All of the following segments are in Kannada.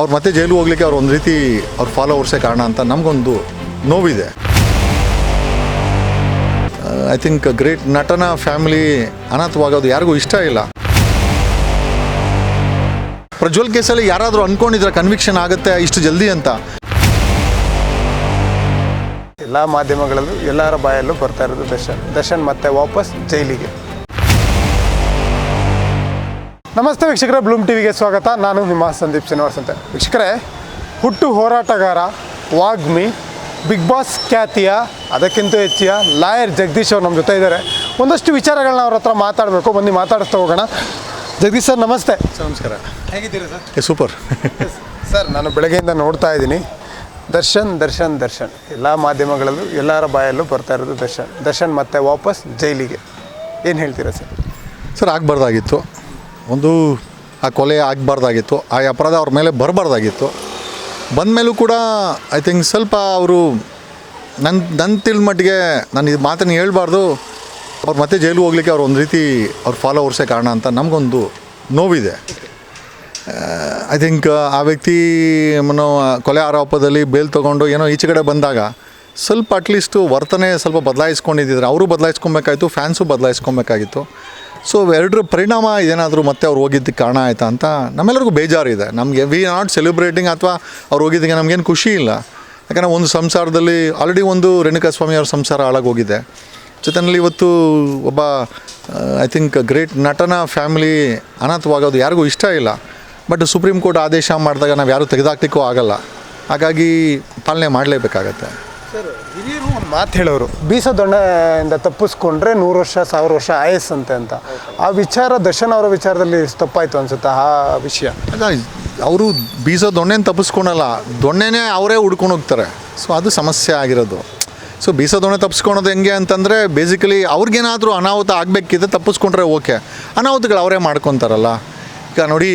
ಅವ್ರು ಮತ್ತೆ ಜೈಲು ಹೋಗ್ಲಿಕ್ಕೆ ಅವ್ರು ಒಂದು ರೀತಿ ಅವ್ರ ಫಾಲೋವರ್ಸೇ ಕಾರಣ ಅಂತ ನಮಗೊಂದು ನೋವಿದೆ. ಐ ಥಿಂಕ್ ಗ್ರೇಟ್ ನಟನ ಫ್ಯಾಮಿಲಿ ಅನಾಥವಾಗೋದು ಯಾರಿಗೂ ಇಷ್ಟ ಇಲ್ಲ. ಪ್ರಜ್ವಲ್ ಕೇಸಲ್ಲಿ ಯಾರಾದರೂ ಅನ್ಕೊಂಡಿದ್ರೆ ಕನ್ವಿಕ್ಷನ್ ಆಗುತ್ತೆ, ಇಷ್ಟು ಜಲ್ದಿ ಅಂತ. ಎಲ್ಲ ಮಾಧ್ಯಮಗಳಲ್ಲೂ ಎಲ್ಲರ ಬಾಯಲ್ಲೂ ಬರ್ತಾ ಇರೋದು ದರ್ಶನ್. ದರ್ಶನ್ ಮತ್ತೆ ವಾಪಸ್ ಜೈಲಿಗೆ. ನಮಸ್ತೆ ವೀಕ್ಷಕರೇ ಬ್ಲೂಮ್ ಟಿವಿಗೆ ಸ್ವಾಗತ. ನಾನು ನಿಮ್ಮ ಸಂದೀಪ್ ಶ್ರೀನಿವಾಸ್ ಅಂತ. ವೀಕ್ಷಕರೇ ಹುಟ್ಟು ಹೋರಾಟಗಾರ ವಾಗ್ಮಿ ಬಿಗ್ ಬಾಸ್ ಖ್ಯಾತಿಯ ಅದಕ್ಕಿಂತ ಹೆಚ್ಚಿಯ ಲಾಯರ್ ಜಗದೀಶ್ ಅವರು ನಮ್ಮ ಜೊತೆ ಇದ್ದಾರೆ. ಒಂದಷ್ಟು ವಿಚಾರಗಳನ್ನ ಅವ್ರ ಹತ್ರ ಮಾತಾಡಬೇಕು. ಬನ್ನಿ ಮಾತಾಡಿಸ್ತಾ ಹೋಗೋಣ. ಜಗದೀಶ್ ಸರ್ ನಮಸ್ತೆ. ನಮಸ್ಕಾರ. ಹೇಗಿದ್ದೀರಾ ಸರ್? ಸೂಪರ್. ಸರ್ ನಾನು ಬೆಳಗ್ಗೆಯಿಂದ ನೋಡ್ತಾ ಇದ್ದೀನಿ. ದರ್ಶನ್ ದರ್ಶನ್ ದರ್ಶನ್. ಎಲ್ಲ ಮಾಧ್ಯಮಗಳಲ್ಲೂ ಎಲ್ಲರ ಬಾಯಲ್ಲೂ ಬರ್ತಾ ಇರೋದು ದರ್ಶನ್. ದರ್ಶನ್ ಮತ್ತೆ ವಾಪಸ್ ಜೈಲಿಗೆ. ಏನು ಹೇಳ್ತೀರಾ ಸರ್? ಸರ್ ಆಗಬಾರ್ದಾಗಿತ್ತು. ಒಂದು, ಆ ಕೊಲೆ ಆಗಬಾರ್ದಾಗಿತ್ತು, ಆ ಅಪರಾಧ ಅವ್ರ ಮೇಲೆ ಬರಬಾರ್ದಾಗಿತ್ತು. ಬಂದ ಮೇಲೂ ಕೂಡ ಐ ಥಿಂಕ್ ಸ್ವಲ್ಪ ಅವರು ನನ್ನ ನನ್ನ ತಿಳಿದ ಮಟ್ಟಿಗೆ ನಾನು ಇದು ಮಾತನ್ನು ಹೇಳಬಾರ್ದು. ಅವ್ರು ಮತ್ತೆ ಜೈಲಿಗೆ ಹೋಗ್ಲಿಕ್ಕೆ ಅವ್ರು ಒಂದು ರೀತಿ ಅವ್ರ ಫಾಲೋವರ್ಸೇ ಕಾರಣ ಅಂತ ನಮಗೊಂದು ನೋವಿದೆ. ಐ ಥಿಂಕ್ ಆ ವ್ಯಕ್ತಿ ಏನೋ ಕೊಲೆ ಆರೋಪದಲ್ಲಿ ಬೇಲ್ ತೊಗೊಂಡು ಏನೋ ಈಚೆ ಕಡೆ ಬಂದಾಗ ಸ್ವಲ್ಪ ಅಟ್ಲೀಸ್ಟು ವರ್ತನೆ ಸ್ವಲ್ಪ ಬದಲಾಯಿಸ್ಕೊಂಡಿದ್ದಿದ್ರೆ, ಅವರು ಬದಲಾಯಿಸ್ಕೊಬೇಕಾಯಿತು ಫ್ಯಾನ್ಸು ಬದಲಾಯಿಸ್ಕೊಬೇಕಾಗಿತ್ತು. ಸೊ ಎರಡರ ಪರಿಣಾಮ ಏನಾದರೂ ಮತ್ತೆ ಅವ್ರು ಹೋಗಿದ್ದಕ್ಕೆ ಕಾರಣ ಆಯಿತಾ ಅಂತ ನಮ್ಮೆಲ್ಲರಿಗೂ ಬೇಜಾರಿದೆ. ನಮಗೆ ವಿ ನಾಟ್ ಸೆಲೆಬ್ರೇಟಿಂಗ್ ಅಥವಾ ಅವ್ರು ಹೋಗಿದ್ದಕ್ಕೆ ನಮಗೇನು ಖುಷಿ ಇಲ್ಲ. ಯಾಕಂದರೆ ಒಂದು ಸಂಸಾರದಲ್ಲಿ ಆಲ್ರೆಡಿ ಒಂದು ರೇಣುಕಾಸ್ವಾಮಿ ಅವ್ರ ಸಂಸಾರ ಹಾಳಾಗೋಗಿದೆ. ಜೊತೆಯಲ್ಲಿ ಇವತ್ತು ಒಬ್ಬ ಐ ಥಿಂಕ್ ಗ್ರೇಟ್ ನಟನ ಫ್ಯಾಮಿಲಿ ಅನಾಥವಾಗೋದು ಯಾರಿಗೂ ಇಷ್ಟ ಇಲ್ಲ. ಬಟ್ ಸುಪ್ರೀಂ ಕೋರ್ಟ್ ಆದೇಶ ಮಾಡಿದಾಗ ನಾವು ಯಾರೂ ತೆಗೆದಾಕ್ಲಿಕ್ಕೂ ಆಗಲ್ಲ. ಹಾಗಾಗಿ ಪಾಲನೆ ಮಾಡಲೇಬೇಕಾಗತ್ತೆ. ಮಾತು ಹೇಳೋರು. ಬೀಸೋ ದೊಣ್ಣೆಯಿಂದ ತಪ್ಪಿಸ್ಕೊಂಡ್ರೆ ನೂರು ವರ್ಷ ಸಾವಿರ ವರ್ಷ ಆಯಸ್ ಅಂತೆ. ಅಂತ ಆ ವಿಚಾರ ದರ್ಶನ್ ಅವರ ವಿಚಾರದಲ್ಲಿ ತಪ್ಪಾಯಿತು ಅನ್ಸುತ್ತೆ ಆ ವಿಷಯ? ಅವರು ಬೀಸೋ ದೊಣ್ಣೆನ ತಪ್ಪಿಸ್ಕೊಳಲ್ಲ ದೊಣ್ಣೆನೇ ಅವರೇ ಹುಡ್ಕೊಂಡು ಹೋಗ್ತಾರೆ. ಸೊ ಅದು ಸಮಸ್ಯೆ ಆಗಿರೋದು. ಸೊ ಬೀಸೋ ದೊಣ್ಣೆ ತಪ್ಪಿಸ್ಕೊಳೋದು ಹೆಂಗೆ ಅಂತಂದರೆ ಬೇಸಿಕಲಿ ಅವ್ರಿಗೇನಾದರೂ ಅನಾಹುತ ಆಗಬೇಕಿದ್ರೆ ತಪ್ಪಿಸ್ಕೊಂಡ್ರೆ ಓಕೆ. ಅನಾಹುತಗಳು ಅವರೇ ಮಾಡ್ಕೊತಾರಲ್ಲ. ಈಗ ನೋಡಿ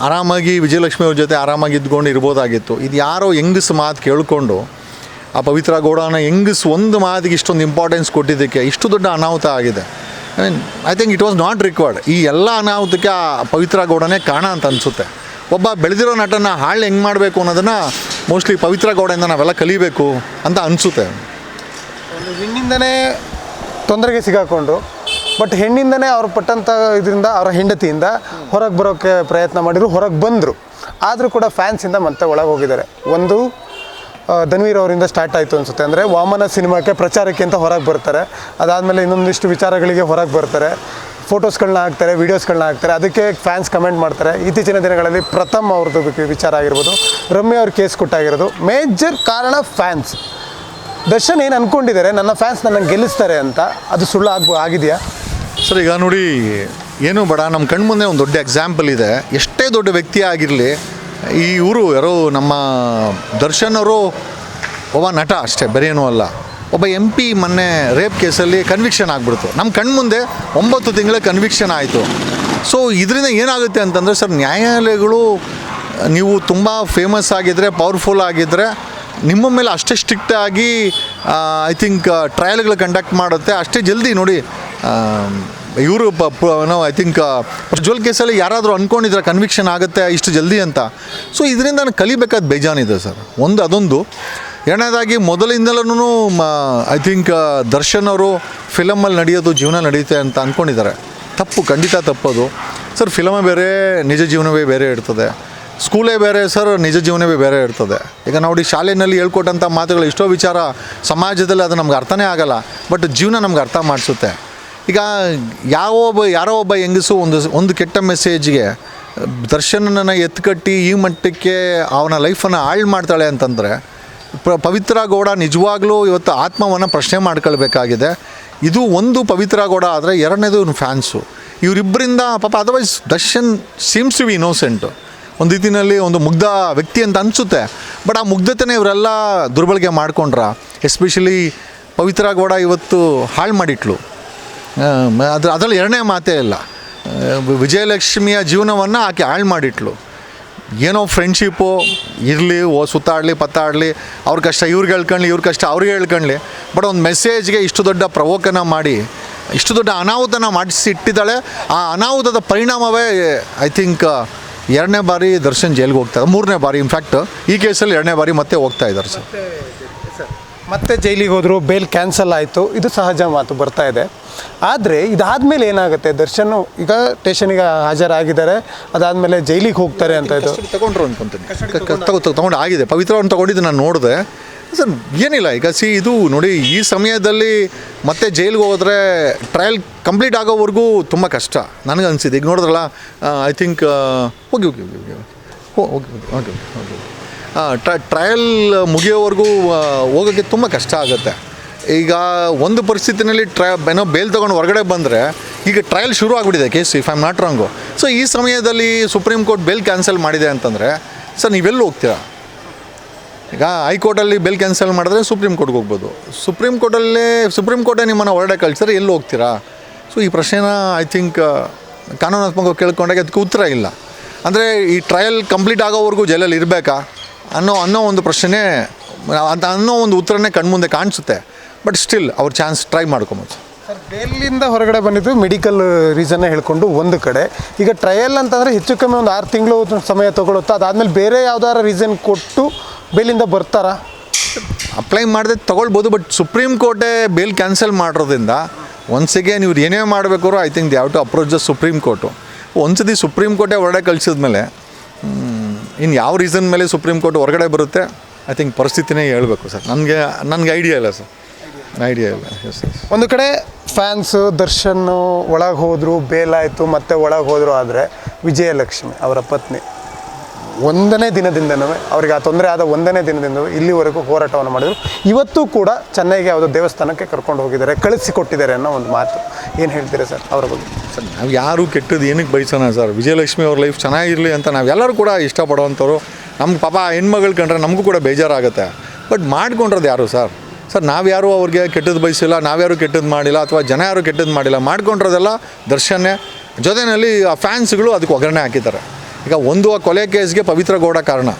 ಆರಾಮಾಗಿ ವಿಜಯಲಕ್ಷ್ಮಿ ಅವ್ರ ಜೊತೆ ಆರಾಮಾಗಿ ಇದ್ಕೊಂಡು ಇರ್ಬೋದಾಗಿತ್ತು. ಇದು ಯಾರೋ ಹೆಂಗಸ್ ಮಾತು ಕೇಳಿಕೊಂಡು ಆ ಪವಿತ್ರ ಗೌಡನ ಹೆಂಗಸ್ ಒಂದು ಮಾತಿಗೆ ಇಷ್ಟೊಂದು ಇಂಪಾರ್ಟೆನ್ಸ್ ಕೊಟ್ಟಿದ್ದಕ್ಕೆ ಇಷ್ಟು ದೊಡ್ಡ ಅನಾಹುತ ಆಗಿದೆ. I mean I think it was not required ಈ ಎಲ್ಲ ಅನಾಹುತಕ್ಕೆ ಆ ಪವಿತ್ರ ಗೌಡನೇ ಕಾರಣ ಅಂತ ಅನಿಸುತ್ತೆ. ಒಬ್ಬ ಬೆಳೆದಿರೋ ನಟನ ಹಾಳು ಹೆಂಗೆ ಮಾಡಬೇಕು ಅನ್ನೋದನ್ನು ಮೋಸ್ಟ್ಲಿ ಪವಿತ್ರ ಗೌಡೆಯಿಂದ ನಾವೆಲ್ಲ ಕಲಿಬೇಕು ಅಂತ ಅನಿಸುತ್ತೆ. ಹೆಣ್ಣಿಂದನೇ ತೊಂದರೆಗೆ ಸಿಗಾಕೊಂಡ್ರು ಬಟ್ ಹೆಣ್ಣಿಂದನೇ ಅವ್ರು ಪಟ್ಟಂಥ ಇದರಿಂದ, ಅವರ ಹೆಂಡತಿಯಿಂದ ಹೊರಗೆ ಬರೋಕ್ಕೆ ಪ್ರಯತ್ನ ಮಾಡಿದ್ರು, ಹೊರಗೆ ಬಂದರು. ಆದರೂ ಕೂಡ ಫ್ಯಾನ್ಸಿಂದ ಮತ್ತೆ ಒಳಗೆ ಹೋಗಿದ್ದಾರೆ. ಒಂದು ಧನ್ವೀರ್ ಅವರಿಂದ ಸ್ಟಾರ್ಟ್ ಆಯಿತು ಅನಿಸುತ್ತೆ. ಅಂದರೆ ವಾಮನ ಸಿನಿಮಾಕ್ಕೆ ಪ್ರಚಾರಕ್ಕೆ ಅಂತ ಹೊರಗೆ ಬರ್ತಾರೆ. ಅದಾದಮೇಲೆ ಇನ್ನೊಂದಿಷ್ಟು ವಿಚಾರಗಳಿಗೆ ಹೊರಗೆ ಬರ್ತಾರೆ. ಫೋಟೋಸ್ಗಳನ್ನ ಹಾಕ್ತಾರೆ ವೀಡಿಯೋಸ್ಗಳನ್ನ ಹಾಕ್ತಾರೆ. ಅದಕ್ಕೆ ಫ್ಯಾನ್ಸ್ ಕಮೆಂಟ್ ಮಾಡ್ತಾರೆ. ಇತ್ತೀಚಿನ ದಿನಗಳಲ್ಲಿ ಪ್ರಥಮ್ ಅವ್ರದ್ದು ವಿಚಾರ ಆಗಿರ್ಬೋದು. ರಮ್ಯ ಅವ್ರ ಕೇಸ್ ಕೊಟ್ಟಾಗಿರೋದು. ಮೇಜರ್ ಕಾರಣ ಫ್ಯಾನ್ಸ್ ದರ್ಶನ್ ಏನು ಅನ್ಕೊಂಡಿದ್ದಾರೆ? ನನ್ನ ಫ್ಯಾನ್ಸ್ ನನ್ನ ಗೆಲ್ಲಿಸ್ತಾರೆ ಅಂತ. ಅದು ಸುಳ್ಳು ಆಗ್ಬೋ ಆಗಿದೆಯಾ? ಸರ್, ಈಗ ನೋಡಿ, ಏನು ಬೇಡ. ನಮ್ಮ ಕಣ್ಮುಂದೆ ಒಂದು ದೊಡ್ಡ ಎಕ್ಸಾಂಪಲ್ ಇದೆ. ಎಷ್ಟೇ ದೊಡ್ಡ ವ್ಯಕ್ತಿ ಆಗಿರಲಿ ಈ ಇವರು ಯಾರೋ ನಮ್ಮ ದರ್ಶನ್ ಅವರು ಒಬ್ಬ ನಟ ಅಷ್ಟೇ ಬೇರೇನೂ ಅಲ್ಲ. ಒಬ್ಬ ಎಂ ಪಿ ಮೊನ್ನೆ ರೇಪ್ ಕೇಸಲ್ಲಿ ಕನ್ವಿಕ್ಷನ್ ಆಗಿಬಿಡ್ತು. ನಮ್ಮ ಕಣ್ಮುಂದೆ ಒಂಬತ್ತು ತಿಂಗಳ ಕನ್ವಿಕ್ಷನ್ ಆಯಿತು. ಸೊ ಇದರಿಂದ ಏನಾಗುತ್ತೆ ಅಂತಂದರೆ ಸರ್, ನ್ಯಾಯಾಲಯಗಳು, ನೀವು ತುಂಬ ಫೇಮಸ್ ಆಗಿದ್ದರೆ ಪವರ್ಫುಲ್ ಆಗಿದ್ದರೆ ನಿಮ್ಮ ಮೇಲೆ ಅಷ್ಟೇ ಸ್ಟ್ರಿಕ್ಟ್ ಆಗಿ ಐ ಥಿಂಕ್ ಟ್ರಯಲ್ಗಳು ಕಂಡಕ್ಟ್ ಮಾಡುತ್ತೆ. ಅಷ್ಟೇ ಜಲ್ದಿ ನೋಡಿ ಇವರು ನಾವು ಐ ಥಿಂಕ್ ಪ್ರಜ್ವಲ್ ಕೇಸಲ್ಲಿ ಯಾರಾದರೂ ಅಂದ್ಕೊಂಡಿದ್ರೆ ಕನ್ವಿಕ್ಷನ್ ಆಗುತ್ತೆ, ಇಷ್ಟು ಜಲ್ದಿ ಅಂತ. ಸೊ ಇದರಿಂದ ನಾನು ಕಲಿಬೇಕಾದ ಬೇಜಾನಿದೆ ಸರ್. ಒಂದು, ಅದೊಂದು. ಎರಡನೇದಾಗಿ ಮೊದಲಿಂದಲೂ ಐ ಥಿಂಕ್ ದರ್ಶನ್ ಅವರು ಫಿಲಮಲ್ಲಿ ನಡೆಯೋದು, ಜೀವನ ನಡೆಯುತ್ತೆ ಅಂತ ಅಂದ್ಕೊಂಡಿದ್ದಾರೆ ತಪ್ಪು, ಖಂಡಿತ ತಪ್ಪೋದು. ಸರ್, ಫಿಲಮೇ ಬೇರೆ, ನಿಜ ಜೀವನವೇ ಬೇರೆ ಇರ್ತದೆ. ಸ್ಕೂಲೇ ಬೇರೆ, ಸರ್, ನಿಜ ಜೀವನವೇ ಬೇರೆ ಇರ್ತದೆ. ಈಗ ನೋಡಿ, ಶಾಲೆಯಲ್ಲಿ ಹೇಳ್ಕೊಟ್ಟಂಥ ಮಾತುಗಳು, ಎಷ್ಟೋ ವಿಚಾರ ಸಮಾಜದಲ್ಲಿ ಅದು ನಮ್ಗೆ ಅರ್ಥನೇ ಆಗಲ್ಲ, ಬಟ್ ಜೀವನ ನಮ್ಗೆ ಅರ್ಥ ಮಾಡಿಸುತ್ತೆ. ಈಗ ಯಾವ ಒಬ್ಬ, ಯಾರೋ ಒಬ್ಬ ಹೆಂಗಸು ಒಂದು ಒಂದು ಕೆಟ್ಟ ಮೆಸೇಜ್ಗೆ ದರ್ಶನನ ಎತ್ಕಟ್ಟಿ ಈ ಮಟ್ಟಕ್ಕೆ ಅವನ ಲೈಫನ್ನು ಹಾಳು ಮಾಡ್ತಾಳೆ ಅಂತಂದರೆ ಪ್ರ ಪವಿತ್ರ ಗೌಡ ನಿಜವಾಗ್ಲೂ ಇವತ್ತು ಆತ್ಮವನ್ನು ಪ್ರಶ್ನೆ ಮಾಡ್ಕೊಳ್ಬೇಕಾಗಿದೆ. ಇದು ಒಂದು ಪವಿತ್ರ ಗೌಡ ಆದರೆ ಎರಡನೇದು ಫ್ಯಾನ್ಸು ಇವರಿಬ್ಬರಿಂದ ಪಾಪ otherwise Darshan seems to be innocent ಒಂದು ರೀತಿಯಲ್ಲಿ ಒಂದು ಮುಗ್ಧ ವ್ಯಕ್ತಿ ಅಂತ ಅನಿಸುತ್ತೆ. ಬಟ್ ಆ ಮುಗ್ಧತೆನೇ ಇವರೆಲ್ಲ ದುರ್ಬಳಕೆ ಮಾಡ್ಕೊಂಡ್ರ ಎಸ್ಪೆಷಲಿ ಪವಿತ್ರ ಗೌಡ ಇವತ್ತು ಹಾಳು ಮಾಡಿಟ್ಲು. ಅದು ಅದರಲ್ಲಿ ಎರಡನೇ ಮಾತೇ ಇಲ್ಲ. ವಿಜಯಲಕ್ಷ್ಮಿಯ ಜೀವನವನ್ನು ಆಕೆ ಹಾಳು ಮಾಡಿಟ್ಲು. ಏನೋ ಫ್ರೆಂಡ್ಶಿಪ್ಪು ಇರಲಿ, ಓ, ಸುತ್ತಾಡಲಿ, ಪತ್ತಾಡಲಿ, ಅವ್ರ ಕಷ್ಟ ಇವ್ರಿಗೆ ಹೇಳ್ಕೊಳ್ಳಿ ಇವ್ರ ಕಷ್ಟ ಅವ್ರಿಗೆ ಹೇಳ್ಕೊಳ್ಳಿ ಬಟ್ ಒಂದು ಮೆಸೇಜ್ಗೆ ಇಷ್ಟು ದೊಡ್ಡ ಪ್ರವೋಕನ ಮಾಡಿ, ಇಷ್ಟು ದೊಡ್ಡ ಅನಾಹುತನ ಮಾಡಿಸಿಟ್ಟಿದ್ದಾಳೆ. ಆ ಅನಾಹುತದ ಪರಿಣಾಮವೇ ಐ ಥಿಂಕ್ ಎರಡನೇ ಬಾರಿ ದರ್ಶನ್ ಜೈಲಿಗೆ ಹೋಗ್ತಾ ಮೂರನೇ ಬಾರಿ ಇನ್ಫ್ಯಾಕ್ಟ್ ಈ ಕೇಸಲ್ಲಿ ಎರಡನೇ ಬಾರಿ ಮತ್ತೆ ಹೋಗ್ತಾ ಇದ್ದಾರೆ ಸರ್. ಮತ್ತೆ ಜೈಲಿಗೆ ಹೋದರು ಬೇಲ್ ಕ್ಯಾನ್ಸಲ್ ಆಯಿತು, ಇದು ಸಹಜ ಮಾತು ಬರ್ತಾ ಇದೆ. ಆದರೆ ಇದಾದಮೇಲೆ ಏನಾಗುತ್ತೆ, ದರ್ಶನ್ ಈಗ ಸ್ಟೇಷನಿಗೆ ಹಾಜರಾಗಿದ್ದಾರೆ, ಅದಾದಮೇಲೆ ಜೈಲಿಗೆ ಹೋಗ್ತಾರೆ ಅಂತ ಇದು. ತಗೊಂಡ್ರು ಅನ್ಕೊಂತೀನಿ. ತಗೋ ತಗೊಂಡು ಆಗಿದೆ. ಪವಿತ್ರವನ್ನು ತಗೊಂಡಿದ್ದು ನಾನು ನೋಡಿದೆ. ಸರ್, ಏನಿಲ್ಲ, ಈಗ ಸಿ ಇದು ನೋಡಿ, ಈ ಸಮಯದಲ್ಲಿ ಮತ್ತೆ ಜೈಲಿಗೆ ಹೋದರೆ ಟ್ರಯಲ್ ಕಂಪ್ಲೀಟ್ ಆಗೋವರೆಗೂ ತುಂಬ ಕಷ್ಟ. ನನಗೆ ಅನಿಸಿದೆ. ಈಗ ನೋಡಿದ್ರಲ್ಲ ಐ ಥಿಂಕ್ ಹೋಗಿ ಹೋಗಿ ಹೋಗಿ ಹೋಗಿ ಓಕೆ ಹೋಗಿ ಹೋಗಿ ಹೋಗಿ. ಟ್ರಯಲ್ ಮುಗಿಯೋವರೆಗೂ ಹೋಗೋಕ್ಕೆ ತುಂಬ ಕಷ್ಟ ಆಗುತ್ತೆ. ಈಗ ಒಂದು ಪರಿಸ್ಥಿತಿನಲ್ಲಿ ಟ್ರೈ, ಏನೋ ಬೇಲ್ ತೊಗೊಂಡು ಹೊರಗಡೆ ಬಂದರೆ, ಈಗ ಟ್ರಯಲ್ ಶುರು ಆಗಿಬಿಟ್ಟಿದೆ case if I am not wrong so ಈ ಸಮಯದಲ್ಲಿ ಸುಪ್ರೀಂ ಕೋರ್ಟ್ ಬೇಲ್ ಕ್ಯಾನ್ಸಲ್ ಮಾಡಿದೆ ಅಂತಂದರೆ, ಸರ್, ನೀವೆಲ್ಲೂ ಹೋಗ್ತೀರಾ? ಈಗ ಹೈಕೋರ್ಟಲ್ಲಿ ಬೆಲ್ ಕ್ಯಾನ್ಸಲ್ ಮಾಡಿದ್ರೆ ಸುಪ್ರೀಂ ಕೋರ್ಟ್ಗೆ ಹೋಗ್ಬೋದು. ಸುಪ್ರೀಂ ಕೋರ್ಟಲ್ಲೇ ಸುಪ್ರೀಂ ಕೋರ್ಟೇ ನಿಮ್ಮನ್ನು ಹೊರಗಡೆ ಕಳಿಸಿದ್ರೆ ಎಲ್ಲಿ ಹೋಗ್ತೀರಾ? ಸೊ ಈ ಪ್ರಶ್ನೆನ ಐ ಥಿಂಕ್ ಕಾನೂನಾತ್ಮಕವಾಗಿ ಕೇಳ್ಕೊಂಡಾಗ ಅದಕ್ಕೆ ಉತ್ತರ ಇಲ್ಲ. ಅಂದರೆ ಈ ಟ್ರಯಲ್ ಕಂಪ್ಲೀಟ್ ಆಗೋವರೆಗೂ ಜೈಲಲ್ಲಿ ಇರಬೇಕಾ? ಅನ್ನೋ ಅನ್ನೋ ಒಂದು ಪ್ರಶ್ನೆ ಅಂತ ಅನ್ನೋ ಒಂದು ಉತ್ತರನೇ ಕಣ್ಮುಂದೆ ಕಾಣಿಸುತ್ತೆ. ಬಟ್ ಸ್ಟಿಲ್ ಅವ್ರ ಚಾನ್ಸ್ ಟ್ರೈ ಮಾಡ್ಕೊಬೋದು. ಸರ್ ಬೇಲಿಂದ ಹೊರಗಡೆ ಬಂದಿದ್ದು ಮೆಡಿಕಲ್ ರೀಸನ್ನೇ ಹೇಳ್ಕೊಂಡು ಒಂದು ಕಡೆ. ಈಗ ಟ್ರಯಲ್ ಅಂತಂದರೆ ಹೆಚ್ಚು ಕಮ್ಮಿ ಒಂದು ಆರು ತಿಂಗಳು ಸಮಯ ತಗೊಳುತ್ತಾ ಅದಾದಮೇಲೆ ಬೇರೆ ಯಾವ್ದಾರ ರೀಸನ್ ಕೊಟ್ಟು ಬೇಲಿಂದ ಬರ್ತಾರಾ? ಅಪ್ಲೈ ಮಾಡಿದೆ ತೊಗೊಳ್ಬೋದು ಬಟ್ ಸುಪ್ರೀಂ ಕೋರ್ಟೇ ಬೇಲ್ ಕ್ಯಾನ್ಸಲ್ ಮಾಡಿರೋದ್ರಿಂದ ಒನ್ಸಿಗೆ ನೀವು ಏನೇ ಮಾಡಬೇಕಾದ್ರೂ I think they have to approach the supreme court ಒಂದ್ಸತಿ ಸುಪ್ರೀಂ ಕೋರ್ಟೇ ಹೊರಗಡೆ ಕಳಿಸಿದ್ಮೇಲೆ ಇನ್ನು ಯಾವ ರೀಸನ್ ಮೇಲೆ ಸುಪ್ರೀಂ ಕೋರ್ಟ್ ಹೊರಗಡೆ ಬರುತ್ತೆ? ಐ ಥಿಂಕ್ ಪರಿಸ್ಥಿತಿನೇ ಹೇಳ್ಬೇಕು ಸರ್. ನನಗೆ ನನಗೆ ಐಡಿಯಾ ಇಲ್ಲ ಸರ್. ಐಡಿಯಾ ಇಲ್ಲ. ಎಸ್ ಎಸ್ ಒಂದು ಕಡೆ ಫ್ಯಾನ್ಸು ದರ್ಶನ್ ಒಳಗೆ ಹೋದರು ಬೇಲಾಯಿತು ಮತ್ತೆ ಒಳಗೆ ಹೋದರು ಆದರೆ ವಿಜಯಲಕ್ಷ್ಮಿ ಅವರ ಪತ್ನಿ. ಒಂದನೇ ದಿನದಿಂದನೂ ಅವರಿಗೆ ಆ ತೊಂದರೆ ಆದ ಒಂದನೇ ದಿನದಿಂದ ಇಲ್ಲಿವರೆಗೂ ಹೋರಾಟವನ್ನು ಮಾಡಿದರು. ಇವತ್ತು ಕೂಡ ಚೆನ್ನೈಗೆ ಯಾವುದೋ ದೇವಸ್ಥಾನಕ್ಕೆ ಕರ್ಕೊಂಡು ಹೋಗಿದ್ದಾರೆ, ಕಳಿಸಿಕೊಟ್ಟಿದ್ದಾರೆ ಅನ್ನೋ ಒಂದು ಮಾತು. ಏನು ಹೇಳ್ತೀರಾ ಸರ್ ಅವರ ಬಗ್ಗೆ? ಸರ್, ನಾವು ಯಾರು ಕೆಟ್ಟದ್ದು ಏನಕ್ಕೆ ಬಯಸೋಣ ಸರ್? ವಿಜಯಲಕ್ಷ್ಮಿ ಅವ್ರ ಲೈಫ್ ಚೆನ್ನಾಗಿರಲಿ ಅಂತ ನಾವೆಲ್ಲರೂ ಕೂಡ ಇಷ್ಟಪಡೋವಂಥವ್ರು. ನಮ್ಮ ಪಾಪ ಹೆಣ್ಮಗಳು ಕಂಡ್ರೆ ನಮಗೂ ಕೂಡ ಬೇಜಾರಾಗುತ್ತೆ. ಬಟ್ ಮಾಡ್ಕೊಂಡ್ರದ್ದು ಯಾರು ಸರ್? ಸರ್ ನಾವ್ಯಾರು ಅವ್ರಿಗೆ ಕೆಟ್ಟದ್ದು ಬಯಸಿಲ್ಲ ನಾವ್ಯಾರು ಕೆಟ್ಟದ್ದು ಮಾಡಿಲ್ಲ, ಅಥವಾ ಜನ ಯಾರು ಕೆಟ್ಟದ್ದು ಮಾಡಿಲ್ಲ, ಮಾಡ್ಕೊಂಡ್ರದೆಲ್ಲ ದರ್ಶನ್ನೇ. ಜೊತೆಯಲ್ಲಿ ಆ ಫ್ಯಾನ್ಸ್ಗಳು ಅದಕ್ಕೆ ಒಗ್ಗರಣೆ ಹಾಕಿದ್ದಾರೆ. ಈಗ ಒಂದು ಆ ಕೊಲೆ ಕೇಸ್ಗೆ ಪವಿತ್ರ ಗೌಡ ಕಾರಣ.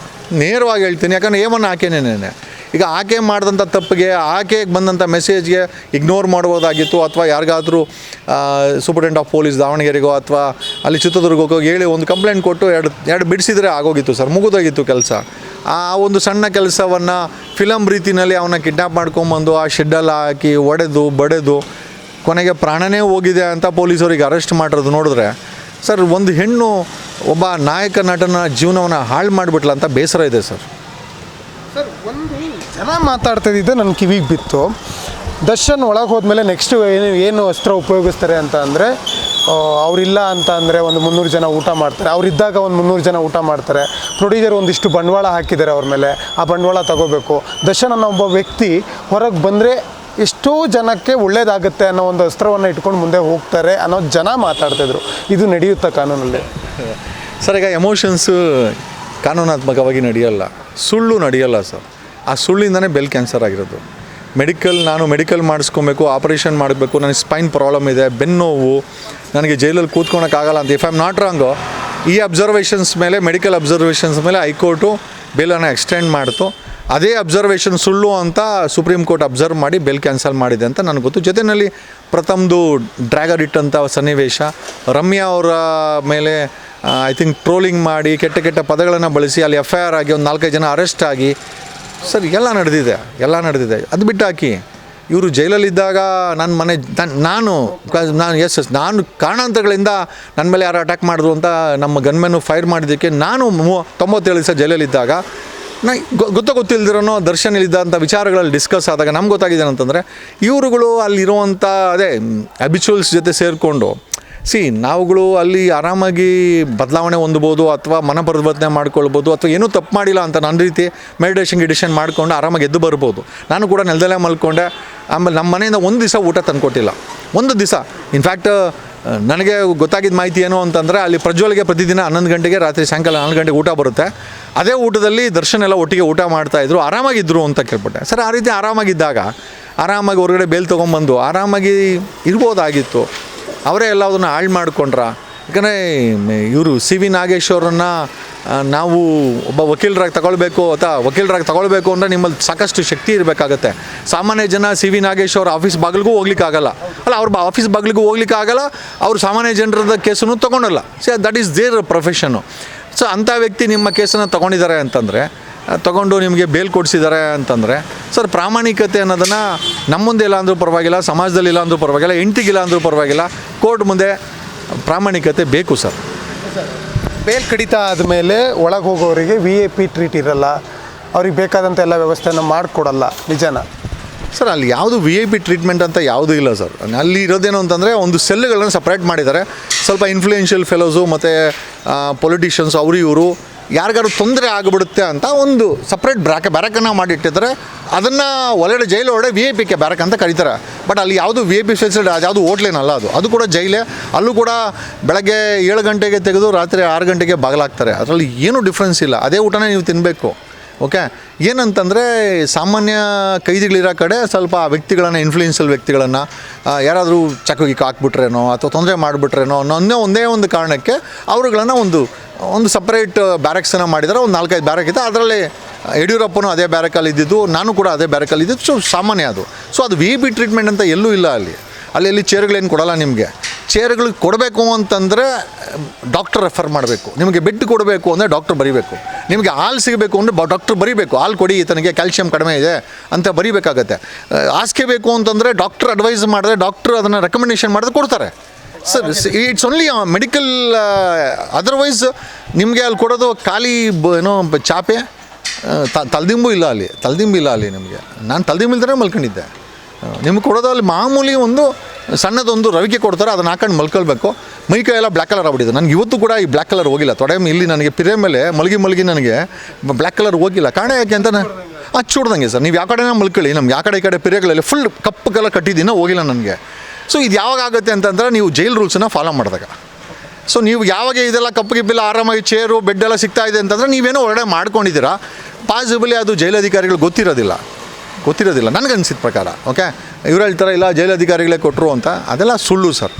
ನೇರವಾಗಿ ಹೇಳ್ತೀನಿ, ಯಾಕಂದ್ರೆ ಹಾಕೇನೆ ಆಕೆನೇನೆ ಈಗ ಆಕೆ ಮಾಡಿದಂಥ ತಪ್ಪಿಗೆ ಆಕೆಗೆ ಬಂದಂಥ ಮೆಸೇಜ್ಗೆ ಇಗ್ನೋರ್ ಮಾಡ್ಬೋದಾಗಿತ್ತು ಅಥವಾ ಯಾರಿಗಾದರೂ ಸೂಪರ್ಡೆಂಟ್ ಆಫ್ ಪೊಲೀಸ್ ದಾವಣಗೆರೆಗೋ ಅಥವಾ ಅಲ್ಲಿ ಚಿತ್ರದುರ್ಗಕ್ಕೋ ಹೇಳಿ ಒಂದು ಕಂಪ್ಲೇಂಟ್ ಕೊಟ್ಟು ಎರಡು ಎರಡು ಬಿಡಿಸಿದರೆ ಆಗೋಗಿತ್ತು ಸರ್, ಮುಗಿದೋಗಿತ್ತು ಕೆಲಸ. ಆ ಒಂದು ಸಣ್ಣ ಕೆಲಸವನ್ನು ಫಿಲಮ್ ರೀತಿಯಲ್ಲಿ ಅವನ್ನ ಕಿಡ್ನಾಪ್ ಮಾಡ್ಕೊಂಬಂದು ಆ ಶೆಡ್ಡಲ್ಲಿ ಹಾಕಿ ಒಡೆದು, ಬಡೆದು ಕೊನೆಗೆ ಪ್ರಾಣನೇ ಹೋಗಿದೆ ಅಂತ ಪೊಲೀಸರಿಗೆ ಅರೆಸ್ಟ್ ಮಾಡಿರೋದು ನೋಡಿದ್ರೆ, ಸರ್ ಒಂದು ಹೆಣ್ಣು ಒಬ್ಬ ನಾಯಕ ನಟನ ಜೀವನವನ್ನು ಹಾಳು ಮಾಡಿಬಿಟ್ಲ ಅಂತ ಬೇಸರ ಇದೆ ಸರ್. ಸರ್, ಒಂದು ಜನ ಮಾತಾಡ್ತಿದ್ದಿದ್ದು ನನ್ನ ಕಿವಿಗೆ ಬಿತ್ತು. ದರ್ಶನ್ ಒಳಗೆ ಹೋದ್ಮೇಲೆ ನೆಕ್ಸ್ಟ್ ಏನು ಏನು ಅಸ್ತ್ರ ಉಪಯೋಗಿಸ್ತಾರೆ ಅಂತ ಅಂದರೆ ಅವರಿಲ್ಲ ಅಂತ ಅಂದರೆ ಒಂದು ಮುನ್ನೂರು ಜನ ಊಟ ಮಾಡ್ತಾರೆ. ಅವರಿದ್ದಾಗ ಒಂದು ಮುನ್ನೂರು ಜನ ಊಟ ಮಾಡ್ತಾರೆ. ಪ್ರೊಡ್ಯೂಸರ್ ಒಂದಿಷ್ಟು ಬಂಡವಾಳ ಹಾಕಿದ್ದಾರೆ ಅವ್ರ ಮೇಲೆ. ಆ ಬಂಡವಾಳ ತಗೋಬೇಕು. ದರ್ಶನ್ ಅನ್ನೋ ಒಬ್ಬ ವ್ಯಕ್ತಿ ಹೊರಗೆ ಬಂದರೆ ಎಷ್ಟೋ ಜನಕ್ಕೆ ಒಳ್ಳೇದಾಗುತ್ತೆ ಅನ್ನೋ ಒಂದು ಅಸ್ತ್ರವನ್ನು ಇಟ್ಕೊಂಡು ಮುಂದೆ ಹೋಗ್ತಾರೆ ಅನ್ನೋ ಜನ ಮಾತಾಡ್ತಿದ್ರು ಇದು ನಡೆಯುತ್ತೆ ಕಾನೂನಲ್ಲಿ? ಸರ್, ಈಗ ಎಮೋಷನ್ಸು ಕಾನೂನಾತ್ಮಕವಾಗಿ ನಡೆಯಲ್ಲ. ಸುಳ್ಳು ನಡೆಯಲ್ಲ ಸರ್. ಆ ಸುಳ್ಳಿಂದನೇ ಬೆಲ್ ಕ್ಯಾನ್ಸರ್ ಆಗಿರೋದು. ಮೆಡಿಕಲ್ ನಾನು ಮೆಡಿಕಲ್ ಮಾಡಿಸ್ಕೊಬೇಕು, ಆಪರೇಷನ್ ಮಾಡಬೇಕು, ನನಗೆ ಸ್ಪೈನ್ ಪ್ರಾಬ್ಲಮ್ ಇದೆ ಬೆನ್ನೋವು ನನಗೆ ಜೈಲಲ್ಲಿ ಕೂತ್ಕೊಳಕ್ಕಾಗಲ್ಲ ಅಂತ. If I am not wrong ಈ ಅಬ್ಸರ್ವೇಷನ್ಸ್ ಮೇಲೆ ಮೆಡಿಕಲ್ ಅಬ್ಸರ್ವೇಷನ್ಸ್ ಮೇಲೆ ಹೈಕೋರ್ಟು ಬೇಲನ್ನು ಎಕ್ಸ್ಟೆಂಡ್ ಮಾಡಿತು. ಅದೇ ಅಬ್ಸರ್ವೇಷನ್ ಸುಳ್ಳು ಅಂತ ಸುಪ್ರೀಂ ಕೋರ್ಟ್ ಅಬ್ಸರ್ವ್ ಮಾಡಿ ಬೆಲ್ ಕ್ಯಾನ್ಸಲ್ ಮಾಡಿದೆ ಅಂತ ನನಗೆ ಗೊತ್ತು. ಜೊತೆಯಲ್ಲಿ ಪ್ರಥಮ್ದು ಡ್ರ್ಯಾಗರ್ ಇಟ್ಟಂಥ ಸನ್ನಿವೇಶ, ರಮ್ಯಾ ಅವರ ಮೇಲೆ ಐ ಥಿಂಕ್ ಟ್ರೋಲಿಂಗ್ ಮಾಡಿ, ಕೆಟ್ಟ ಕೆಟ್ಟ ಪದಗಳನ್ನು ಬಳಸಿ, ಅಲ್ಲಿ ಎಫ್ ಐ ಆರ್ ಆಗಿ ಒಂದು ನಾಲ್ಕೈದು ಜನ ಅರೆಸ್ಟ್ ಆಗಿ ಸರ್, ಎಲ್ಲ ನಡೆದಿದೆ ಎಲ್ಲ ನಡೆದಿದೆ. ಅದು ಬಿಟ್ಟು ಹಾಕಿ ಇವರು ಜೈಲಲ್ಲಿದ್ದಾಗ ನನ್ನ ಮನೆ, ನನ್- ನಾನು ಎಸ್ ಎಸ್ ನಾನು ಕಾರಣಾಂತರಗಳಿಂದ ನನ್ನ ಮೇಲೆ ಯಾರು ಅಟ್ಯಾಕ್ ಮಾಡಿದ್ರು ಅಂತ ನಮ್ಮ ಗನ್ಮೆನ್ನು ಫೈರ್ ಮಾಡಿದ್ದಕ್ಕೆ ನಾನು ಮೂ, ತೊಂಬತ್ತೇಳು ದಿವಸ ಜೈಲಲ್ಲಿದ್ದಾಗ, ನಾ ಗೊ- ಗೊತ್ತಿಲ್ಲದಿರೋ ದರ್ಶನ್ ಇದ್ದಂಥ ವಿಚಾರಗಳಲ್ಲಿ ಡಿಸ್ಕಸ್ ಆದಾಗ ನಮ್ಗೆ ಗೊತ್ತಾಗಿದೆ ಅಂತಂದರೆ ಇವರುಗಳು ಅಲ್ಲಿರುವಂಥ ಅದೇ ಅಬಿಚುವಲ್ಸ್ ಜೊತೆ ಸೇರಿಕೊಂಡು ಸಿ, ನಾವುಗಳು ಅಲ್ಲಿ ಆರಾಮಾಗಿ ಬದಲಾವಣೆ ಹೊಂದ್ಬೋದು ಅಥವಾ ಮನ ಪರಿವರ್ತನೆ ಮಾಡ್ಕೊಳ್ಬೋದು ಅಥವಾ ಏನೂ ತಪ್ಪು ಮಾಡಿಲ್ಲ ಅಂತ ನನ್ನ ರೀತಿ ಮೆಡಿಟೇಷನ್ ಗಿಡಿಷನ್ ಮಾಡ್ಕೊಂಡು ಆರಾಮಾಗಿ ಎದ್ದು ಬರ್ಬೋದು. ನಾನು ಕೂಡ ನೆಲದಲ್ಲೇ ಮಲ್ಕೊಂಡೆ. ಆಮೇಲೆ ನಮ್ಮ ಮನೆಯಿಂದ ಒಂದು ದಿವಸ ಊಟ ತಂದುಕೊಟ್ಟಿಲ್ಲ ಒಂದು ದಿವಸ. ಇನ್ಫ್ಯಾಕ್ಟ್ ನನಗೆ ಗೊತ್ತಾಗಿದ್ದ ಮಾಹಿತಿ ಏನು ಅಂತಂದರೆ ಅಲ್ಲಿ ಪ್ರಜ್ವಲ್ಗೆ ಪ್ರತಿದಿನ ಹನ್ನೊಂದು ಗಂಟೆಗೆ, ರಾತ್ರಿ ಸಾಯಂಕಾಲ ನಾಲ್ಕು ಗಂಟೆಗೆ ಊಟ ಬರುತ್ತೆ. ಅದೇ ಊಟದಲ್ಲಿ ದರ್ಶನ್ ಎಲ್ಲ ಒಟ್ಟಿಗೆ ಊಟ ಮಾಡ್ತಾಯಿದ್ರು ಆರಾಮಾಗಿದ್ದರು ಅಂತ ಕೇಳ್ಪಟ್ಟೆ. ಸರ್, ಆ ರೀತಿ ಆರಾಮಾಗಿದ್ದಾಗ, ಆರಾಮಾಗಿ ಹೊರಗಡೆ ಬೇಲ್ ತೊಗೊಂಬಂದು, ಆರಾಮಾಗಿ ಇರ್ಬೋದಾಗಿತ್ತು. ಅವರೇ ಎಲ್ಲ ಅದನ್ನು ಹಾಳು ಮಾಡಿಕೊಂಡ್ರ? ಯಾಕಂದರೆ ಇವರು ಸಿ ವಿ ನಾಗೇಶ್ವರನ್ನ ನಾವು ಒಬ್ಬ ವಕೀಲರಾಗಿ ತಗೊಳ್ಬೇಕು ಅಥವಾ ವಕೀಲರಾಗಿ ತಗೊಳ್ಬೇಕು ಅಂದರೆ ನಿಮ್ಮಲ್ಲಿ ಸಾಕಷ್ಟು ಶಕ್ತಿ ಇರಬೇಕಾಗತ್ತೆ. ಸಾಮಾನ್ಯ ಜನ ಸಿ ವಿ ನಾಗೇಶ್ವರ ಆಫೀಸ್ ಬಾಗಿಲಿಗೂ ಹೋಗ್ಲಿಕ್ಕಾಗಲ್ಲ. ಅಲ್ಲ, ಅವ್ರ ಆಫೀಸ್ ಬಾಗಿಲಿಗೂ ಹೋಗ್ಲಿಕ್ಕಾಗಲ್ಲ, ಅವರು ಸಾಮಾನ್ಯ ಜನರದ ಕೇಸನ್ನು ತೊಗೊಂಡಲ್ಲ. So that is their profession so ಅಂಥ ವ್ಯಕ್ತಿ ನಿಮ್ಮ ಕೇಸನ್ನು ತೊಗೊಂಡಿದ್ದಾರೆ ಅಂತಂದರೆ ತಗೊಂಡು ನಿಮಗೆ ಬೇಲ್ ಕೊಡಿಸಿದ್ದಾರೆ ಅಂತಂದರೆ, ಸರ್, ಪ್ರಾಮಾಣಿಕತೆ ಅನ್ನೋದನ್ನು ನಮ್ಮ ಮುಂದೆ ಇಲ್ಲ ಅಂದರೂ ಪರವಾಗಿಲ್ಲ, ಸಮಾಜದಲ್ಲಿ ಇಲ್ಲ ಅಂದರೂ ಪರವಾಗಿಲ್ಲ ಹೆಂಡ್ತಿಗಿಲ್ಲ ಅಂದರೂ ಪರವಾಗಿಲ್ಲ ಕೋರ್ಟ್ ಮುಂದೆ ಪ್ರಾಮಾಣಿಕತೆ ಬೇಕು ಸರ್. ಬೇಲ್ ಕಡಿತ ಆದಮೇಲೆ ಒಳಗೆ ಹೋಗೋರಿಗೆ ವಿ ಎ ಪಿ ಟ್ರೀಟ್ ಇರಲ್ಲ. ಅವ್ರಿಗೆ ಬೇಕಾದಂಥ ಎಲ್ಲ ವ್ಯವಸ್ಥೆನ ಮಾಡಿಕೊಡಲ್ಲ. ನಿಜಾನ? ಸರ್ ಅಲ್ಲಿ ಯಾವುದು ವಿ ಐ ಪಿ ಟ್ರೀಟ್ಮೆಂಟ್ ಅಂತ ಯಾವುದೂ ಇಲ್ಲ ಸರ್. ಅಲ್ಲಿ ಇರೋದೇನು ಅಂತಂದರೆ ಒಂದು ಸೆಲ್ಲುಗಳನ್ನು ಸಪ್ರೇಟ್ ಮಾಡಿದ್ದಾರೆ. ಸ್ವಲ್ಪ ಇನ್ಫ್ಲೂಯೆನ್ಷಿಯಲ್ ಫೆಲೋಸು ಮತ್ತು ಪೊಲಿಟಿಷಿಯನ್ಸ್ ಅವರು ಇವರು ಯಾರಿಗಾರು ತೊಂದರೆ ಆಗಿಬಿಡುತ್ತೆ ಅಂತ ಒಂದು ಸಪ್ರೇಟ್ ಬ್ರ್ಯಾಕೆ ಬ್ಯಾರಕನ್ನು ಮಾಡಿಟ್ಟಿದ್ದಾರೆ. ಅದನ್ನು ಒಳಗಡೆ ಜೈಲು ಒಳಗಡೆ ವಿ ಐ ಕೆ ಬ್ಯಾರಕ್ ಅಂತ ಕರೀತಾರೆ. ಬಟ್ ಅಲ್ಲಿ ಯಾವುದು ವಿ ಐ ಪಿ ಫೆಸಿಲಿಟಿ ಅದು ಯಾವುದು ಹೋಟ್ಲೇನಲ್ಲ ಅದು. ಅದು ಕೂಡ ಜೈಲೇ. ಅಲ್ಲೂ ಕೂಡ ಬೆಳಗ್ಗೆ ಏಳು ಗಂಟೆಗೆ ತೆಗೆದು ರಾತ್ರಿ ಆರು ಗಂಟೆಗೆ ಬಾಗಿಲಾಗ್ತಾರೆ. ಅದರಲ್ಲಿ ಏನೂ ಡಿಫ್ರೆನ್ಸ್ ಇಲ್ಲ. ಅದೇ ಊಟನೇ ನೀವು ತಿನ್ನಬೇಕು ಓಕೆ ಏನಂತಂದರೆ ಸಾಮಾನ್ಯ ಕೈದಿಗಳಿರೋ ಕಡೆ ಸ್ವಲ್ಪ ವ್ಯಕ್ತಿಗಳನ್ನು ಇನ್ಫ್ಲೂಯೆನ್ಸಲ್ ವ್ಯಕ್ತಿಗಳನ್ನು ಯಾರಾದರೂ ಚಕಗಿಕ್ಕೆ ಹಾಕ್ಬಿಟ್ರೇನೋ ಅಥವಾ ತೊಂದರೆ ಮಾಡಿಬಿಟ್ರೇನೋ ಅನ್ನೋ ಒಂದೇ ಒಂದು ಕಾರಣಕ್ಕೆ ಅವರುಗಳನ್ನು ಒಂದು ಒಂದು ಸಪ್ರೇಟ್ ಬ್ಯಾರಕ್ಸನ್ನು ಮಾಡಿದ್ದಾರೆ ಒಂದು ನಾಲ್ಕೈದು ಬ್ಯಾರಕ್ ಇದೆ. ಅದರಲ್ಲಿ ಯಡಿಯೂರಪ್ಪನೂ ಅದೇ ಬ್ಯಾರಕಲ್ಲಿ ಇದ್ದಿದ್ದು ನಾನು ಕೂಡ ಅದೇ ಬ್ಯಾರಕಲ್ಲಿ ಇದ್ದಿದ್ದು ಸೊ ಸಾಮಾನ್ಯ ಅದು. ಸೊ ಅದು ವಿ ಬಿ ಟ್ರೀಟ್ಮೆಂಟ್ ಅಂತ ಎಲ್ಲೂ ಇಲ್ಲ ಅಲ್ಲಿ. ಅಲ್ಲಿ ಅಲ್ಲಿ ಚೇರ್ಗಳೇನು ಕೊಡಲ್ಲ ನಿಮಗೆ. ಚೇರ್ಗಳಿಗೆ ಕೊಡಬೇಕು ಅಂತಂದರೆ ಡಾಕ್ಟರ್ ರೆಫರ್ ಮಾಡಬೇಕು. ನಿಮಗೆ ಬೆಡ್ ಕೊಡಬೇಕು ಅಂದರೆ ಡಾಕ್ಟರ್ ಬರೀಬೇಕು. ನಿಮಗೆ ಹಾಲು ಸಿಗಬೇಕು ಅಂದರೆ ಡಾಕ್ಟರ್ ಬರೀಬೇಕು. ಹಾಲು ಕೊಡಿ ಈತನಿಗೆ ಕ್ಯಾಲ್ಶಿಯಂ ಕಡಿಮೆ ಇದೆ ಅಂತ ಬರೀಬೇಕಾಗತ್ತೆ. ಆ, ಹಾಸಿಗೆ ಬೇಕು ಅಂತಂದರೆ ಡಾಕ್ಟರ್ ಅಡ್ವೈಸ್ ಮಾಡಿದ್ರೆ ಡಾಕ್ಟರ್ ಅದನ್ನು ರೆಕಮೆಂಡೇಷನ್ ಮಾಡಿದ್ರೆ ಕೊಡ್ತಾರೆ. Sir it's only medical otherwise ನಿಮಗೆ ಅಲ್ಲಿ ಕೊಡೋದು ಖಾಲಿ ಬ ಏನೋ ಚಾಪೆ ತಲೆದಿಂಬು ಇಲ್ಲ ಅಲ್ಲಿ ತಲ್ದಿಂಬು ಇಲ್ಲ ಅಲ್ಲಿ ನಿಮಗೆ. ನಾನು ತಲೆದಿಂಬು ಇಲ್ದೇ ಮಲ್ಕೊಂಡಿದ್ದೆ. ನಿಮ್ಗೆ ಕೊಡೋದು ಅಲ್ಲಿ ಮಾಮೂಲಿ ಒಂದು ಸಣ್ಣದೊಂದು ರವಿಕೆ ಕೊಡ್ತಾರೆ ಅದನ್ನ ಹಾಕೊಂಡು ಮಲ್ಕೊಳ್ಬೇಕು. ಮೈ ಕೈ ಎಲ್ಲ ಬ್ಲ್ಯಾಕ್ ಕಲರ್ ಆಗ್ಬಿಟ್ಟಿದೆ. ನನಗೆ ಇವತ್ತು ಕೂಡ ಈ ಬ್ಲ್ಯಾಕ್ ಕಲರ್ ಹೋಗಿಲ್ಲ. ತೊಡೆ ಇಲ್ಲಿ ನನಗೆ ಪಿರೆ ಮೇಲೆ ಮಲಗಿ ಮಲಗಿ ನನಗೆ ಬ್ಲ್ಯಾಕ್ ಕಲರ್ ಹೋಗಿಲ್ಲ. ಕಾರಣ ಯಾಕೆ ಅಂತ ನಾನು ಚೂಡ್ದಂಗೆ ಸರ್. ನೀವು ಯಾವ ಕಡೆನ ಮಲ್ಕೊಳ್ಳಿ. ನಮ್ಗೆ ಯಾವ ಕಡೆ ಈ ಕಡೆ ಪಿರೆಗಳಲ್ಲಿ ಫುಲ್ ಕಪ್ಪು ಕಲರ್ ಕಟ್ಟಿದ್ದೀನೋ ಹೋಗಿಲ್ಲ ನನಗೆ. ಸೊ ಇದು ಯಾವಾಗ ಆಗುತ್ತೆ ಅಂತಂದ್ರೆ ನೀವು ಜೈಲ್ ರೂಲ್ಸನ್ನ ಫಾಲೋ ಮಾಡಿದಾಗ. ಸೊ ನೀವು ಯಾವಾಗ ಇದೆಲ್ಲ ಕಪ್ಪು ಗಿಪ್ಪಿಲ್ಲ, ಆರಾಮಾಗಿ ಚೇರು ಬೆಡ್ ಎಲ್ಲ ಸಿಗ್ತಾ ಇದೆ ಅಂತಂದರೆ ನೀವೇನೋ ಹೊರಗಡೆ ಮಾಡ್ಕೊಂಡಿದ್ದೀರಾ. ಪಾಸಿಬಲಿ ಅದು ಜೈಲಧಿಕಾರಿಗಳು ಗೊತ್ತಿರೋದಿಲ್ಲ. ಗೊತ್ತಿರೋದಿಲ್ಲ ನನಗನ್ಸಿದ ಪ್ರಕಾರ ಓಕೆ ಇವ್ರು ಹೇಳ್ತಾರೆ ಇಲ್ಲ ಜೈಲಧಿಕಾರಿಗಳೇ ಕೊಟ್ಟರು ಅಂತ, ಅದೆಲ್ಲ ಸುಳ್ಳು ಸರ್.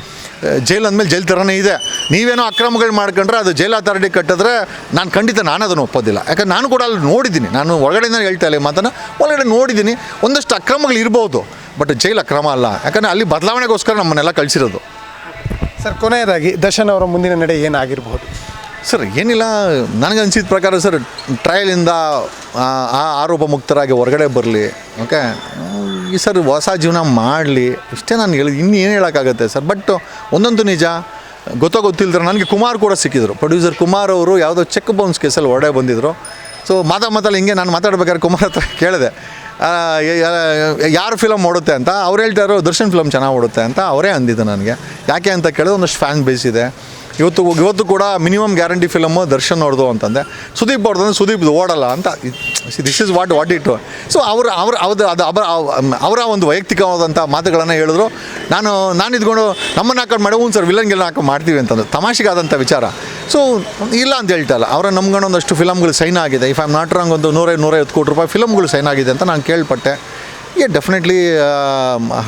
ಜೈಲು ಅಂದಮೇಲೆ ಜೈಲು ಥರನೇ ಇದೆ. ನೀವೇನೋ ಅಕ್ರಮಗಳು ಮಾಡ್ಕೊಂಡ್ರೆ ಅದು ಜೈಲ್ ಅಥಾರಿಟಿ ಕಟ್ಟಿದ್ರೆ ನಾನು ಖಂಡಿತ ನಾನು ಅದನ್ನು ಒಪ್ಪೋದಿಲ್ಲ. ಯಾಕಂದ್ರೆ ನಾನು ಕೂಡ ಅಲ್ಲಿ ನೋಡಿದ್ದೀನಿ. ನಾನು ಒಳಗಡೆಯಿಂದ ಹೇಳ್ತಾ ಇಲ್ಲ ಮಾತನ್ನು. ಒಳಗಡೆ ನೋಡಿದ್ದೀನಿ. ಒಂದಷ್ಟು ಅಕ್ರಮಗಳು ಇರ್ಬೋದು ಬಟ್ ಜೈಲು ಅಕ್ರಮ ಅಲ್ಲ. ಯಾಕಂದರೆ ಅಲ್ಲಿ ಬದಲಾವಣೆಗೋಸ್ಕರ ನಮ್ಮನ್ನೆಲ್ಲ ಕಳಿಸಿರೋದು. ಸರ್, ಕೊನೆಯದಾಗಿ ದರ್ಶನ್ ಅವರ ಮುಂದಿನ ನಡೆ ಏನಾಗಿರ್ಬೋದು? ಸರ್, ಏನಿಲ್ಲ, ನನಗೆ ಅನಿಸಿದ ಪ್ರಕಾರ ಸರ್, ಟ್ರಯಲಿಂದ, ಆ ಆರೋಪ ಮುಕ್ತರಾಗಿ ಹೊರಗಡೆ ಬರಲಿ, ಓಕೆ? ಈ ಸರ್, ಹೊಸ ಜೀವನ ಮಾಡಲಿ, ಇಷ್ಟೇ ನಾನು ಹೇಳಿ, ಇನ್ನು ಏನು ಹೇಳೋಕ್ಕಾಗತ್ತೆ ಸರ್? ಬಟ್ ಒಂದೊಂದು ನಿಜ, ಗೊತ್ತೋ ಗೊತ್ತಿಲ್ಲದ್ರೆ ನನಗೆ ಕುಮಾರ್ ಕೂಡ ಸಿಕ್ಕಿದ್ರು. ಪ್ರೊಡ್ಯೂಸರ್ ಕುಮಾರ್ ಅವರು ಯಾವುದೋ ಚೆಕ್ ಬೌನ್ಸ್ ಕೇಸಲ್ಲಿ ಹೊರಡೆ ಬಂದಿದ್ದರು ಸೊ ಮಾತಾ ಮಾತಲ್ಲಿ ಹಿಂಗೆ ನಾನು ಮಾತಾಡ್ಬೇಕಾದ್ರೆ ಕುಮಾರ್ ಹತ್ರ ಕೇಳಿದೆ. ಯಾರು ಫಿಲಮ್ ಓಡುತ್ತೆ ಅಂತ, ಅವ್ರು ಹೇಳ್ತಾರೋ ದರ್ಶನ್ ಫಿಲಮ್ ಚೆನ್ನಾಗಿ ಓಡುತ್ತೆ ಅಂತ ಅವರೇ ಅಂದಿದ್ದು ನನಗೆ. ಯಾಕೆ ಅಂತ ಕೇಳಿದ್ರೆ ಒಂದಷ್ಟು ಫ್ಯಾನ್ ಬೇಸ್ ಇವತ್ತು ಇವತ್ತು ಕೂಡ ಮಿನಿಮಮ್ ಗ್ಯಾರಂಟಿ ಫಿಲಮು ದರ್ಶನ್ ಅವ್ರದ್ದು ಅಂತಂದೆ. ಸುದೀಪ್ ಅವ್ರದ್ದು ಸುದೀಪ್ ಓಡಲ್ಲ ಅಂತ. This is what what it so ಅವ್ರ ಅವ್ರ ಅವ್ರದ್ದು ಅದು ಅವರ ಅವರ ಒಂದು ವೈಯಕ್ತಿಕವಾದಂಥ ಮಾತುಗಳನ್ನು ಹೇಳಿದ್ರು. ನಾನು ನಾನು ಇದ್ಕೊಂಡು ನಮ್ಮನ್ನು ಹಾಕೊಂಡು ಮಾಡಿ, ಹ್ಞೂ ಸರ್ ವಿಲನ್ಗೆಲ್ಲ ಹಾಕೊಂಡು ಮಾಡ್ತೀವಿ ಅಂತಂದು ತಮಾಷೆಗಾದಂಥ ವಿಚಾರ. ಸೊ ಇಲ್ಲ ಅಂತ ಹೇಳ್ತಾಯಲ್ಲ, ಅವರ ನಮ್ಗಣ ಒಂದಷ್ಟು ಫಿಲಮ್ಗಳು ಸೈನ್ ಆಗಿದೆ. If I am not wrong ಒಂದು ನೂರೈದು, ನೂರೈವತ್ತು ಕೋಟಿ ರೂಪಾಯಿ ಫಿಲಮ್ಗಳು ಸೈನ್ ಆಗಿದೆ ಅಂತ ನಾನು ಕೇಳ್ಪಟ್ಟೆ. ಈ ಡೆಫಿನೆಟ್ಲಿ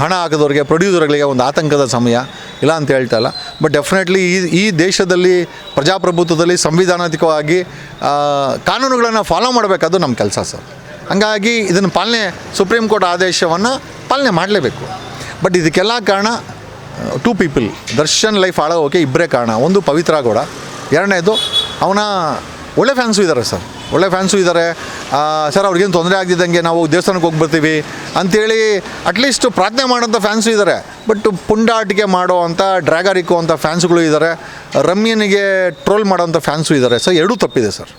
ಹಣ ಹಾಕಿದವ್ರಿಗೆ ಪ್ರೊಡ್ಯೂಸರ್ಗಳಿಗೆ ಒಂದು ಆತಂಕದ ಸಮಯ ಇಲ್ಲ ಅಂತ ಹೇಳ್ತಾ ಇಲ್ಲ. ಬಟ್ ಡೆಫಿನೆಟ್ಲಿ ಈ ಈ ದೇಶದಲ್ಲಿ, ಪ್ರಜಾಪ್ರಭುತ್ವದಲ್ಲಿ ಸಂವಿಧಾನಾತ್ಮಕವಾಗಿ ಕಾನೂನುಗಳನ್ನು ಫಾಲೋ ಮಾಡಬೇಕಾದ್ದು ನಮ್ಮ ಕೆಲಸ ಸರ್. ಹಂಗಾಗಿ ಇದನ್ನು ಪಾಲನೆ ಸುಪ್ರೀಂ ಕೋರ್ಟ್ ಆದೇಶವನ್ನು ಪಾಲನೆ ಮಾಡಲೇಬೇಕು. ಬಟ್ ಇದಕ್ಕೆಲ್ಲ ಕಾರಣ ಟೂ ಪೀಪಲ್ ದರ್ಶನ್ ಲೈಫ್ ಹಾಳಾಗೋಕೆ ಇಬ್ಬರೇ ಕಾರಣ. ಒಂದು ಪವಿತ್ರ ಗೌಡ, ಎರಡನೇದು ಅವನ ಒಳ್ಳೆ ಫ್ಯಾನ್ಸು ಇದ್ದಾರೆ ಸರ್. ಒಳ್ಳೆ ಫ್ಯಾನ್ಸು ಇದ್ದಾರೆ ಸರ್, ಅವ್ರಿಗೇನು ತೊಂದರೆ ಆಗ್ದಿದ್ದಂಗೆ ನಾವು ದೇವಸ್ಥಾನಕ್ಕೆ ಹೋಗಿ ಬರ್ತೀವಿ ಅಂಥೇಳಿ ಅಟ್ಲೀಸ್ಟ್ ಪ್ರಾರ್ಥನೆ ಮಾಡೋಂಥ ಫ್ಯಾನ್ಸು ಇದ್ದಾರೆ ಬಟ್ ಪುಂಡಾಟಿಕೆ ಮಾಡೋ ಅಂಥ ಡ್ರ್ಯಾಗರಿಕೋ ಅಂಥ ಫ್ಯಾನ್ಸ್ಗಳು ಇದ್ದಾರೆ ರಮ್ಯನಿಗೆ ಟ್ರೋಲ್ ಮಾಡೋಂಥ ಫ್ಯಾನ್ಸು ಇದ್ದಾರೆ ಸರ್ ಎರಡೂ ತಪ್ಪಿದೆ, ಸರ್.